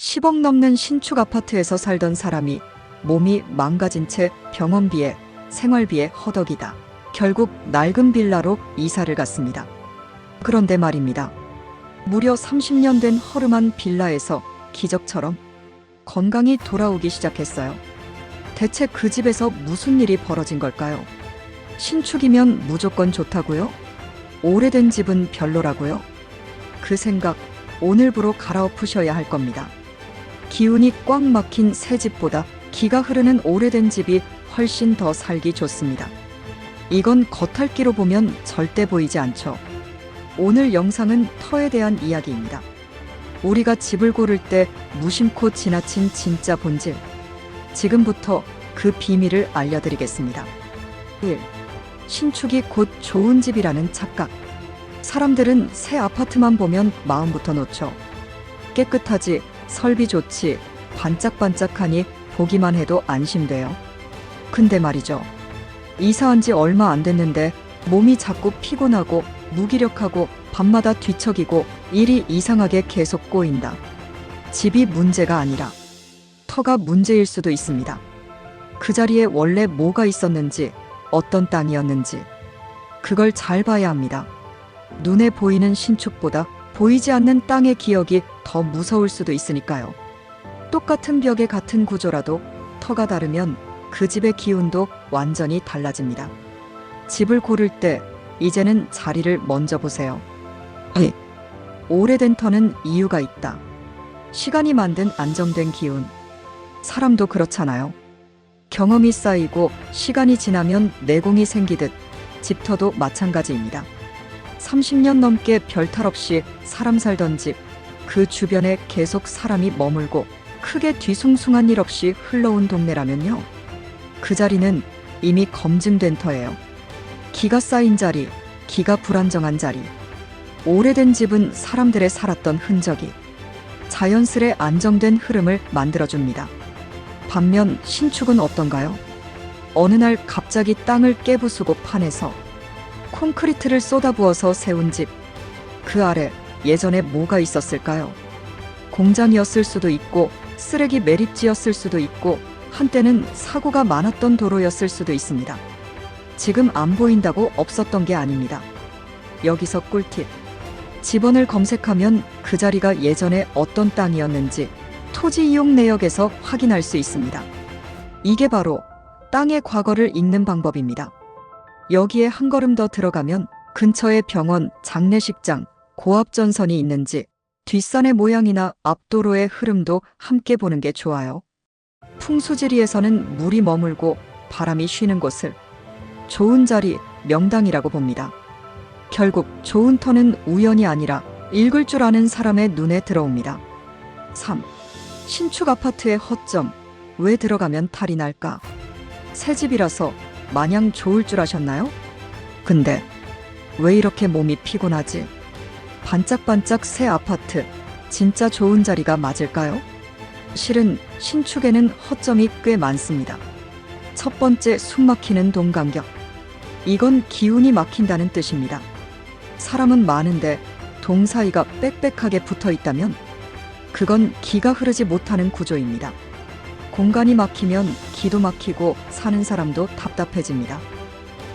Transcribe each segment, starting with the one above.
10억 넘는 신축 아파트에서 살던 사람이 몸이 망가진 채 병원비에 생활비에 허덕이다. 결국 낡은 빌라로 이사를 갔습니다. 그런데 말입니다. 무려 30년 된 허름한 빌라에서 기적처럼 건강이 돌아오기 시작했어요. 대체 그 집에서 무슨 일이 벌어진 걸까요? 신축이면 무조건 좋다고요? 오래된 집은 별로라고요? 그 생각 오늘부로 갈아엎으셔야 할 겁니다. 기운이 꽉 막힌 새 집보다 기가 흐르는 오래된 집이 훨씬 더 살기 좋습니다. 이건 겉핥기로 보면 절대 보이지 않죠. 오늘 영상은 터에 대한 이야기입니다. 우리가 집을 고를 때 무심코 지나친 진짜 본질. 지금부터 그 비밀을 알려드리겠습니다. 1. 신축이 곧 좋은 집이라는 착각. 사람들은 새 아파트만 보면 마음부터 놓죠. 깨끗하지, 설비 좋지, 반짝반짝하니 보기만 해도 안심돼요. 근데 말이죠. 이사한 지 얼마 안 됐는데 몸이 자꾸 피곤하고 무기력하고 밤마다 뒤척이고 일이 이상하게 계속 꼬인다. 집이 문제가 아니라 터가 문제일 수도 있습니다. 그 자리에 원래 뭐가 있었는지, 어떤 땅이었는지, 그걸 잘 봐야 합니다. 눈에 보이는 신축보다 보이지 않는 땅의 기억이 더 무서울 수도 있으니까요. 똑같은 벽의 같은 구조라도 터가 다르면 그 집의 기운도 완전히 달라집니다. 집을 고를 때 이제는 자리를 먼저 보세요. 네. 오래된 터는 이유가 있다. 시간이 만든 안정된 기운. 사람도 그렇잖아요. 경험이 쌓이고 시간이 지나면 내공이 생기듯 집터도 마찬가지입니다. 30년 넘게 별탈 없이 사람 살던 집, 그 주변에 계속 사람이 머물고 크게 뒤숭숭한 일 없이 흘러온 동네라면요. 그 자리는 이미 검증된 터예요. 기가 쌓인 자리, 기가 불안정한 자리. 오래된 집은 사람들의 살았던 흔적이 자연스레 안정된 흐름을 만들어줍니다. 반면 신축은 어떤가요? 어느 날 갑자기 땅을 깨부수고 파내서 콘크리트를 쏟아부어서 세운 집. 그 아래 예전에 뭐가 있었을까요? 공장이었을 수도 있고 쓰레기 매립지였을 수도 있고 한때는 사고가 많았던 도로였을 수도 있습니다. 지금 안 보인다고 없었던 게 아닙니다. 여기서 꿀팁. 집원을 검색하면 그 자리가 예전에 어떤 땅이었는지 토지 이용 내역에서 확인할 수 있습니다. 이게 바로 땅의 과거를 읽는 방법입니다. 여기에 한 걸음 더 들어가면 근처에 병원, 장례식장, 고압전선이 있는지 뒷산의 모양이나 앞도로의 흐름도 함께 보는 게 좋아요. 풍수지리에서는 물이 머물고 바람이 쉬는 곳을 좋은 자리, 명당이라고 봅니다. 결국 좋은 터는 우연이 아니라 읽을 줄 아는 사람의 눈에 들어옵니다. 3. 신축 아파트의 허점. 왜 들어가면 탈이 날까? 새 집이라서 마냥 좋을 줄 아셨나요? 근데 왜 이렇게 몸이 피곤하지? 반짝반짝 새 아파트. 진짜 좋은 자리가 맞을까요? 실은 신축에는 허점이 꽤 많습니다. 첫 번째 숨 막히는 동간격. 이건 기운이 막힌다는 뜻입니다. 사람은 많은데 동 사이가 빽빽하게 붙어 있다면 그건 기가 흐르지 못하는 구조입니다. 공간이 막히면 기도 막히고 사는 사람도 답답해집니다.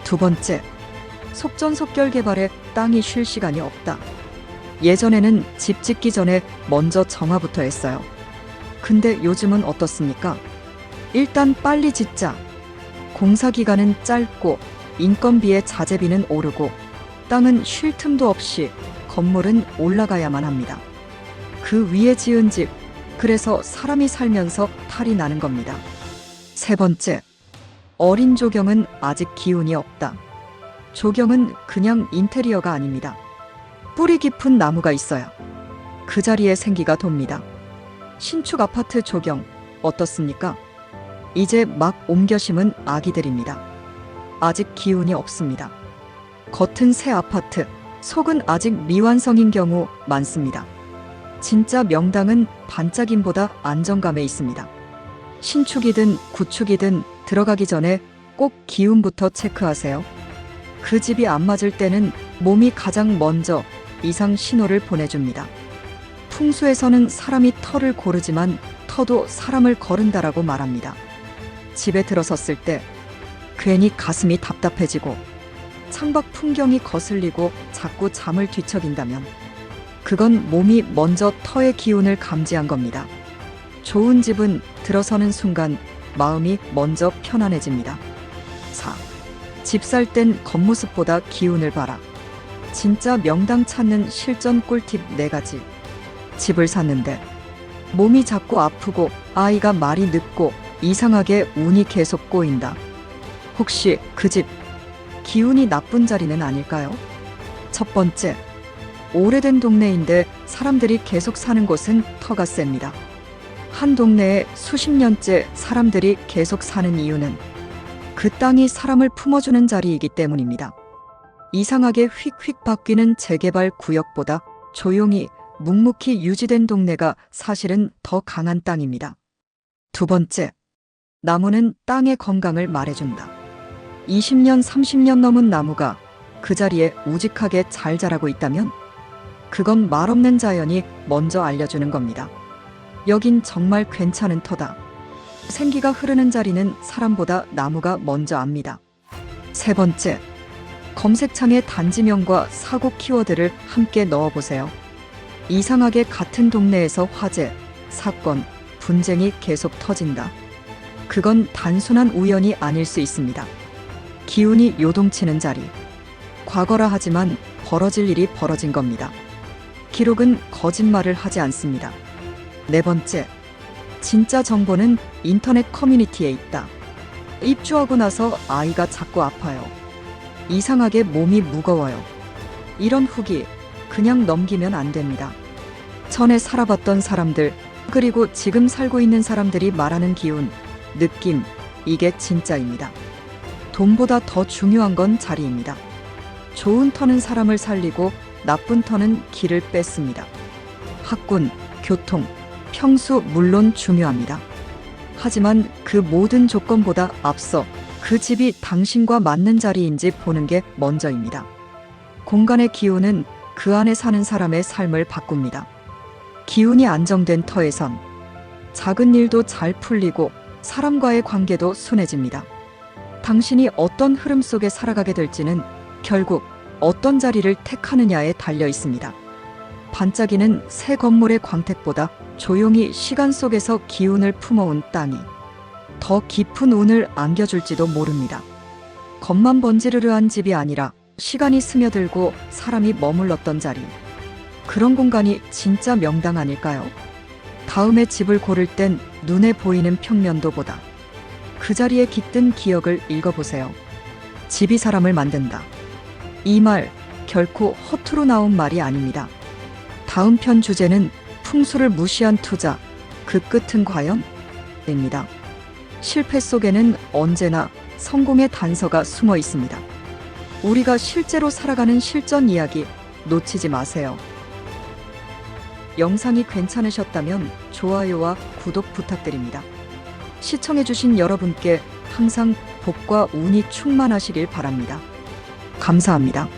두 번째, 속전속결 개발에 땅이 쉴 시간이 없다. 예전에는 집 짓기 전에 먼저 정화부터 했어요. 근데 요즘은 어떻습니까? 일단 빨리 짓자. 공사 기간은 짧고 인건비의 자재비는 오르고 땅은 쉴 틈도 없이 건물은 올라가야만 합니다. 그 위에 지은 집, 그래서 사람이 살면서 탈이 나는 겁니다. 세 번째, 어린 조경은 아직 기운이 없다. 조경은 그냥 인테리어가 아닙니다. 뿌리 깊은 나무가 있어야 그 자리에 생기가 돕니다. 신축 아파트 조경 어떻습니까? 이제 막 옮겨 심은 아기들입니다. 아직 기운이 없습니다. 겉은 새 아파트, 속은 아직 미완성인 경우 많습니다. 진짜 명당은 반짝임보다 안정감에 있습니다. 신축이든 구축이든 들어가기 전에 꼭 기운부터 체크하세요. 그 집이 안 맞을 때는 몸이 가장 먼저 이상 신호를 보내줍니다. 풍수에서는 사람이 터를 고르지만 터도 사람을 거른다라고 말합니다. 집에 들어섰을 때 괜히 가슴이 답답해지고 창밖 풍경이 거슬리고 자꾸 잠을 뒤척인다면 그건 몸이 먼저 터의 기운을 감지한 겁니다. 좋은 집은 들어서는 순간 마음이 먼저 편안해집니다. 4. 집 살 땐 겉모습보다 기운을 봐라. 진짜 명당 찾는 실전 꿀팁 4가지. 집을 샀는데 몸이 자꾸 아프고 아이가 말이 늦고 이상하게 운이 계속 꼬인다. 혹시 그 집 기운이 나쁜 자리는 아닐까요? 첫 번째, 오래된 동네인데 사람들이 계속 사는 곳은 터가 셉니다. 한 동네에 수십 년째 사람들이 계속 사는 이유는 그 땅이 사람을 품어주는 자리이기 때문입니다. 이상하게 휙휙 바뀌는 재개발 구역보다 조용히 묵묵히 유지된 동네가 사실은 더 강한 땅입니다. 두 번째, 나무는 땅의 건강을 말해준다. 20년, 30년 넘은 나무가 그 자리에 우직하게 잘 자라고 있다면 그건 말없는 자연이 먼저 알려주는 겁니다. 여긴 정말 괜찮은 터다. 생기가 흐르는 자리는 사람보다 나무가 먼저 압니다. 세 번째, 검색창에 단지명과 사고 키워드를 함께 넣어보세요. 이상하게 같은 동네에서 화재, 사건, 분쟁이 계속 터진다. 그건 단순한 우연이 아닐 수 있습니다. 기운이 요동치는 자리. 과거라 하지만 벌어질 일이 벌어진 겁니다. 기록은 거짓말을 하지 않습니다. 네 번째, 진짜 정보는 인터넷 커뮤니티에 있다. 입주하고 나서 아이가 자꾸 아파요. 이상하게 몸이 무거워요. 이런 후기 그냥 넘기면 안 됩니다. 전에 살아봤던 사람들, 그리고 지금 살고 있는 사람들이 말하는 기운, 느낌, 이게 진짜입니다. 돈보다 더 중요한 건 자리입니다. 좋은 터는 사람을 살리고 나쁜 터는 길을 뺐습니다. 학군, 교통, 평수 물론 중요합니다. 하지만 그 모든 조건보다 앞서 그 집이 당신과 맞는 자리인지 보는 게 먼저입니다. 공간의 기운은 그 안에 사는 사람의 삶을 바꿉니다. 기운이 안정된 터에선 작은 일도 잘 풀리고 사람과의 관계도 순해집니다. 당신이 어떤 흐름 속에 살아가게 될지는 결국 어떤 자리를 택하느냐에 달려 있습니다. 반짝이는 새 건물의 광택보다 조용히 시간 속에서 기운을 품어온 땅이 더 깊은 운을 안겨줄지도 모릅니다. 겉만 번지르르한 집이 아니라 시간이 스며들고 사람이 머물렀던 자리. 그런 공간이 진짜 명당 아닐까요? 다음에 집을 고를 땐 눈에 보이는 평면도보다 그 자리에 깃든 기억을 읽어보세요. 집이 사람을 만든다. 이 말 결코 허투루 나온 말이 아닙니다. 다음 편 주제는 풍수를 무시한 투자, 그 끝은 과연? 입니다. 실패 속에는 언제나 성공의 단서가 숨어 있습니다. 우리가 실제로 살아가는 실전 이야기 놓치지 마세요. 영상이 괜찮으셨다면 좋아요와 구독 부탁드립니다. 시청해주신 여러분께 항상 복과 운이 충만하시길 바랍니다. 감사합니다.